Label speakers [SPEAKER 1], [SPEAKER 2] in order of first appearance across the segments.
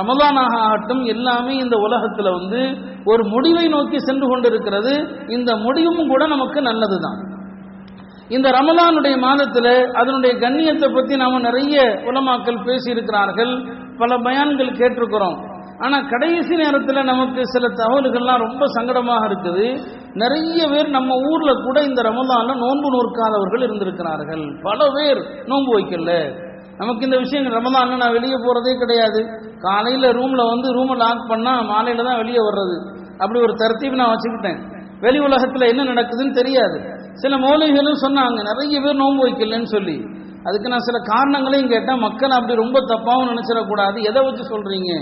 [SPEAKER 1] ரமதானாக ஆகட்டும் எல்லாமே இந்த உலகத்தில் வந்து ஒரு முடிவை நோக்கி சென்று கொண்டிருக்கிறது. இந்த முடிவும் கூட நமக்கு நல்லது தான் இந்த ரமலானுடைய மாதத்தில் அதனுடைய கண்ணியத்தை பற்றி நாம் நிறைய உலமாக்கள் பேசியிருக்கிறார்கள். பல பயான்கள் கேட்டிருக்கிறோம். ஆனால் கடைசி நேரத்தில் நமக்கு சில தகவல்கள்லாம் ரொம்ப சங்கடமாக இருக்குது. நிறைய பேர் நம்ம ஊரில் கூட இந்த ரமலான்ல நோன்பு நோற்காதவர்கள் இருந்திருக்கிறார்கள். பல பேர் நோன்பு வைக்கல. நமக்கு இந்த விஷயம் ரமலான்ல நான் வெளியே போறதே கிடையாது. காலையில ரூம்ல வந்து ரூமை லாக் பண்ணா மாலையில தான் வெளியே வர்றது. அப்படி ஒரு தரத்தீவு நான் வச்சுக்கிட்டேன். வெளி உலகத்துல என்ன நடக்குதுன்னு தெரியாது. சில மௌலிகளும் சொன்னாங்க நிறைய பேர் நோன்பு வைக்கலன்னு சொல்லி. அதுக்கு நான் சில காரணங்களையும் கேட்டேன். மக்கள் அப்படி ரொம்ப தப்பாவும் நினைச்சிடக்கூடாது. எதை வச்சு சொல்றீங்க?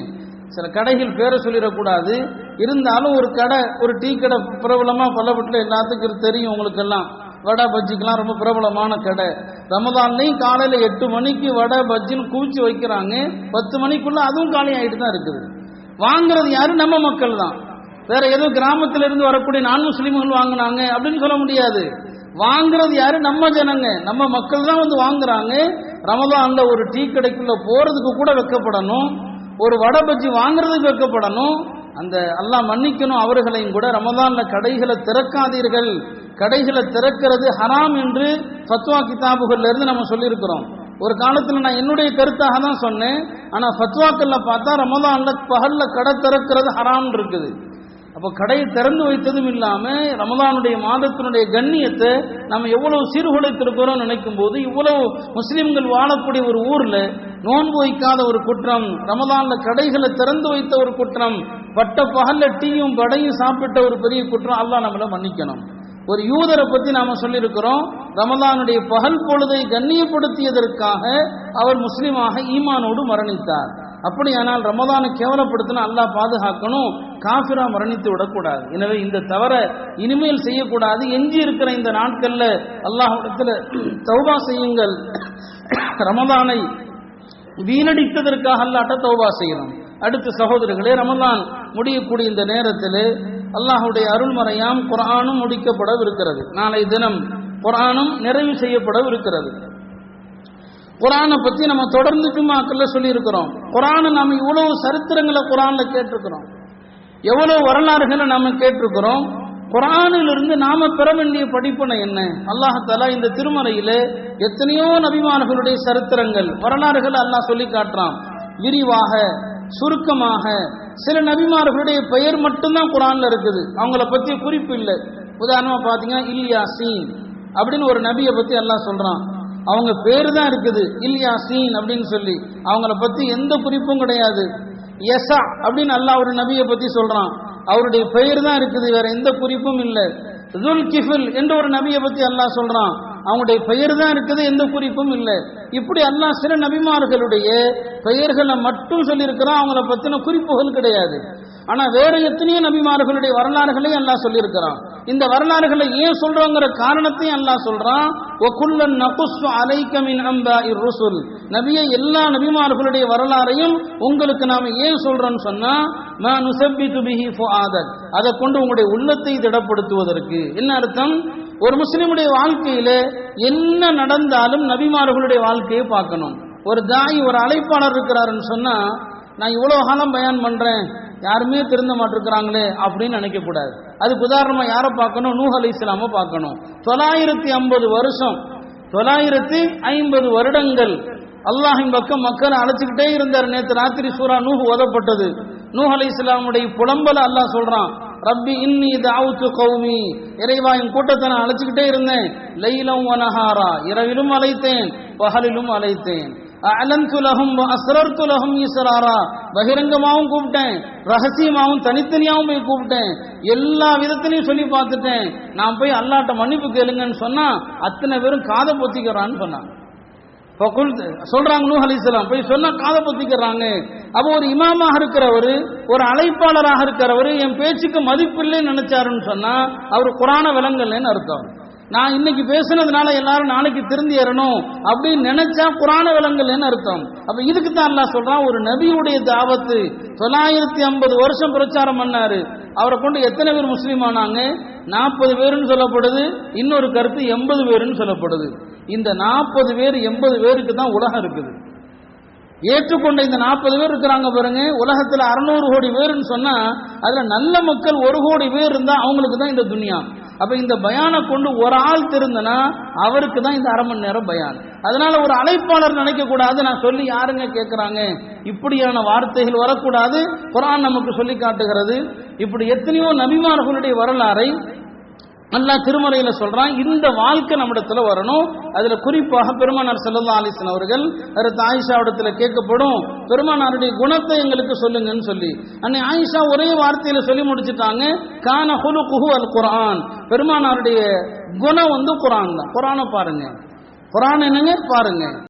[SPEAKER 1] சில கடைகள் பேரை சொல்லிடக்கூடாது. இருந்தாலும் ஒரு கடை ஒரு டீ கடை பிரபலமா பல்லப்பட்டில் எல்லாத்துக்கும் தெரியும் உங்களுக்கு எல்லாம் வடை பஜ்ஜிக்கெல்லாம் ரொம்ப பிரபலமான கடை. ரமதான்லையும் காலையில் எட்டு மணிக்கு வடை பஜ்ஜின்னு குவிச்சு வைக்கிறாங்க. பத்து மணிக்குள்ள அதுவும் காலி ஆகிட்டு தான் இருக்குது. வாங்குறது யாரு? நம்ம மக்கள் தான். வேற ஏதோ கிராமத்துல இருந்து வரக்கூடிய நான் முஸ்லீம்கள் வாங்கினாங்க அப்படின்னு சொல்ல முடியாது. வாங்குறது யாரு? நம்ம ஜனங்க. நம்ம மக்கள் தான் வந்து வாங்குறாங்க. ரமதான்ல ஒரு டீ கடைக்குள்ள போறதுக்கு கூட வெக்கப்படணும். ஒரு வடை பஜ்ஜி வாங்குறதுக்கு வெக்கப்படணும். அந்த அல்லாஹ் மன்னிக்கணும் அவர்களையும் கூட. ரமதான்ல கடைகளை திறக்காதீர்கள். கடைகளை திறக்கிறது ஹராம் என்று ஃபத்வா கிதாபுகள்ல இருந்து நம்ம சொல்லியிருக்கிறோம். ஒரு காலத்துல நான் என்னுடைய கருத்தாக தான் சொன்னேன். ஆனா ஃபத்வாக்கள்ல பார்த்தா ரமதான்ல பகல்ல கடை திறக்கிறது ஹராம் இருக்குது. அப்போ கடையை திறந்து வைத்ததும் இல்லாம ரமதானுடைய மாதத்தினுடைய கண்ணியத்தை நம்ம எவ்வளவு சீர்குலைத்திருக்கிறோம் நினைக்கும் போது இவ்வளவு முஸ்லிம்கள் வாழக்கூடிய ஒரு ஊர்ல நோன்பு வைக்காத ஒரு குற்றம் ரமதான்ல கடைகளை திறந்து வைத்த ஒரு குற்றம் பட்ட பகல்ல டீயும் படையும் சாப்பிட்ட ஒரு பெரிய குற்றம் அல்லாஹ் நம்மள மன்னிக்கணும். ஒரு யூதரை பத்தி நாம சொல்லியிருக்கிறோம். ரமதானுடைய பகல் பொழுதை கண்ணியப்படுத்தியதற்காக அவர் முஸ்லீமாக ஈமானோடு மரணித்தார். அப்படியானால் ரமதானை கேவலப்படுத்தினா அல்லாஹ் பாதுகாக்கணும். காஃபிரா மரணித்து விடக்கூடாது. எனவே இந்த தவற இனிமேல் செய்யக்கூடாது எஞ்சி இருக்கிற இந்த நாட்கள்ல அல்லாஹிடத்துல தௌபா செய்யுங்கள். ரமதானை வீணடித்ததற்காக அல்லாட்ட தௌபா செய்யணும். அடுத்த சகோதரர்களே ரமதான் முடியக்கூடிய இந்த நேரத்தில் அல்லாஹுடைய அருள்மறையாம் குரானும் முடிக்கப்படவிருக்கிறது. நாளை தினம் குரானும் நிறைவு செய்யப்படவிருக்கிறது. குரானை பத்தி நம்ம தொடர்ந்து ஜும்மாக்கள்ல சொல்லி இருக்கிறோம் குரானை நம்ம இவ்வளவு சரித்திரங்களை குரான்ல கேட்டிருக்கிறோம். எவ்வளவு வரலாறுகளை நாம கேட்டிருக்கிறோம். குரானிலிருந்து நாம பெற வேண்டிய படிப்பனை என்ன? அல்லாஹாலா இந்த திருமறையில் எத்தனையோ நபிமார்களுடைய சரித்திரங்கள் வரலாறுகள் அல்லாஹ் சொல்லி காட்டுறான். விரிவாக சுருக்கமாக சில நபிமார்களுடைய பெயர் மட்டும்தான் குரான்ல இருக்குது. அவங்கள பத்தி குறிப்பு இல்லை. உதாரணமா பாத்தீங்கன்னா இல்யாசீன் அப்படின்னு ஒரு நபியை பத்தி எல்லாம் சொல்றான். அவங்க பேரு தான் இருக்குது இல்யாசீன் அப்படின்னு சொல்லி. அவங்கள பத்தி எந்த குறிப்பும் கிடையாது. எசா அப்படின்னு அல்லாஹ் ஒரு நபியை பத்தி சொல்றான். அவருடைய பெயர் தான் இருக்குது. வேற எந்த குறிப்பும் இல்லை. துல் கிஃபில் என்ற ஒரு நபியை பத்தி அல்லாஹ் சொல்றான். அவங்களுடைய பெயர் தான் இருக்குது எந்த குறிப்பும் இல்லை. இப்படி அல்லா சில நபிமார்களுடைய பெயர்களை மட்டும் சொல்லியிருக்கிறான் அவங்கள பத்தின குறிப்புகள் கிடையாது. ஆனா வேற எத்தனையோ நபிமார்களுடைய வரலாறுகளையும் எல்லாம் சொல்லியிருக்கிறான். இந்த வரலாறுகளை ஏன் சொல்றோங்கிற காரணத்தையும் அல்லாஹ் சொல்றான். ஒக்குல்லன் நகுஸ்ஸு அலைக்க மின் அம்பாஇர் ருசுல். நபியை எல்லா நபிமார்களுடைய வரலாறையும் உங்களுக்கு நாம ஏன் சொல்றோம்னு சொன்னா மா நுசப்பித்து பிஹி ஃபுஆதக் அதை கொண்டு உங்களுடைய உள்ளத்தை திடப்படுத்துவதற்கு. என்ன அர்த்தம்? ஒரு முஸ்லீமுடைய வாழ்க்கையில என்ன நடந்தாலும் நபிமார்களுடைய வாழ்க்கையை பார்க்கணும். ஒரு தாய் ஒரு அழைப்பாளர் இருக்கிறாருன்னு சொன்னா நான் இவ்வளவு காலம் பயன் பண்றேன். யாருமே திருந்த மாட்டிருக்கிறாங்களே அப்படின்னு நினைக்கக்கூடாது. அதுக்கு உதாரணமா யாரை பார்க்கணும்? நூஹ் அலி இஸ்லாம பார்க்கணும். தொள்ளாயிரத்தி ஐம்பது வருஷம் தொள்ளாயிரத்தி ஐம்பது வருடங்கள் அல்லாஹின் பக்கம் மக்களை அழைச்சுக்கிட்டே இருந்தார். நேற்று ராத்திரி சூரா நூஹ் ஓதப்பட்டது. நூஹ் அலி இஸ்லாமுடைய புலம்பல அல்லாஹ் சொல்றான். ரப்பி இன்னி தாவுத்து கௌமி. இறைவா என் கூட்டத்தை நான் அழைச்சிக்கிட்டே இருந்தேன். லைலம் வனஹாரா இரவிலும் அழைத்தேன் பகலிலும் அழைத்தேன். அலந்துலகம் அசரத்துலகம் அஸ்ரர்த்து பகிரங்கமாகவும் கூப்பிட்டேன் ரகசியமாகவும் தனித்தனியாகவும் போய் கூப்பிட்டேன். எல்லா விதத்திலையும் சொல்லி பார்த்துட்டேன். நான் போய் அல்லாட்ட மன்னிப்பு கேளுங்கன்னு சொன்னா அத்தனை பேரும் காதை பொத்திக்கிறான்னு சொன்னாங்க. சொல்றாங்க நூ அலிஸ்லாம் போய் சொன்னா காதை பொத்திக்கிறாங்க. அப்போ ஒரு இமாமாக இருக்கிறவர் ஒரு அழைப்பாளராக இருக்கிறவர் என் பேச்சுக்கு மதிப்பில்லைன்னு நினைச்சாருன்னு சொன்னா அவர் குரான விலங்கல்லைன்னு அர்த்தம். நான் இன்னைக்கு பேசுனதுனால எல்லாரும் நாளைக்கு திருந்தி ஏறணும் அப்படின்னு நினைச்சா குரான விலங்கல்னு அர்த்தம். அப்ப இதுக்கு தான் அல்லாஹ் சொல்றான் ஒரு நபியுடைய தாவத்து தொள்ளாயிரத்தி ஐம்பது வருஷம் பிரச்சாரம் பண்ணாரு. அவரை கொண்டு எத்தனை பேர் முஸ்லீம் ஆனாங்க? நாற்பது பேருன்னு சொல்லப்படுது இன்னொரு கருத்து எண்பது பேருன்னு சொல்லப்படுது. இந்த நாற்பது பேர் எண்பது பேருக்கு தான் உலகம் இருக்குது. ஏற்றுக்கொண்ட இந்த நாற்பது பேர் இருக்கிறாங்க பாருங்க உலகத்துல அறுநூறு கோடி பேர்னு சொன்னா அதுல நல்ல மக்கள் ஒரு கோடி பேர் இருந்தா அவங்களுக்கு தான் இந்த துனியா. அப்ப இந்த பயானை கொண்டு ஒரு ஆள் திருந்தனா அவருக்கு தான் இந்த அரை மணி நேரம் பயான். அதனால ஒரு அழைப்பாளர் நினைக்க கூடாது நான் சொல்லி யாருங்க கேட்கிறாங்க இப்படியான வார்த்தைகள் வரக்கூடாது குரான் நமக்கு சொல்லி காட்டுகிறது. இப்படி எத்தனையோ நபிமார்களுடைய வரலாறை அல்லாஹ் திருமறையில சொல்றான் இந்த வாழ்க்கை நம்மிடத்துல வரணும் அதுல குறிப்பாக பெருமானார் செல்லல்லா அலிசன் அவர்கள் அடுத்து ஆயிஷாவிடத்துல கேட்கப்படும் பெருமானாருடைய குணத்தை எங்களுக்கு சொல்லுங்கன்னு சொல்லி. அன்னை ஆயிஷா ஒரே வார்த்தையில சொல்லி முடிச்சுட்டாங்க கான ஹுலு குஹு அல் குரான் பெருமானாருடைய குணம் வந்து குரான் தான். குரானை பாருங்க. குரான் என்னங்க? பாருங்க.